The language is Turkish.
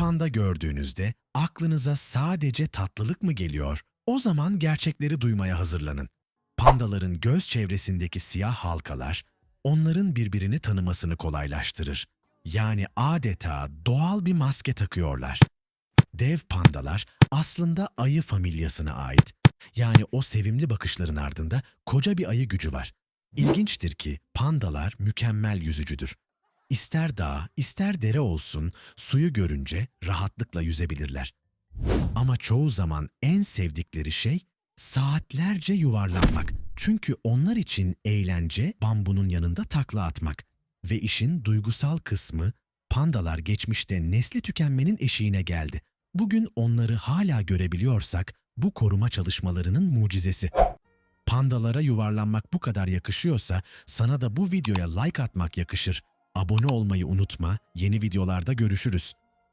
panda gördüğünüzde aklınıza sadece tatlılık mı geliyor? O zaman gerçekleri duymaya hazırlanın. Pandaların göz çevresindeki siyah halkalar onların birbirini tanımasını kolaylaştırır. Yani adeta doğal bir maske takıyorlar. Dev pandalar aslında ayı familyasına ait. Yani o sevimli bakışların ardında koca bir ayı gücü var. İlginçtir ki pandalar mükemmel yüzücüdür. İster dağ, ister dere olsun, suyu görünce rahatlıkla yüzebilirler. Ama çoğu zaman en sevdikleri şey saatlerce yuvarlanmak. Çünkü onlar için eğlence bambunun yanında takla atmak. Ve işin duygusal kısmı pandalar geçmişte nesli tükenmenin eşiğine geldi. Bugün onları hala görebiliyorsak bu koruma çalışmalarının mucizesi. Pandalara yuvarlanmak bu kadar yakışıyorsa sana da bu videoya like atmak yakışır. Abone olmayı unutma. Yeni videolarda görüşürüz.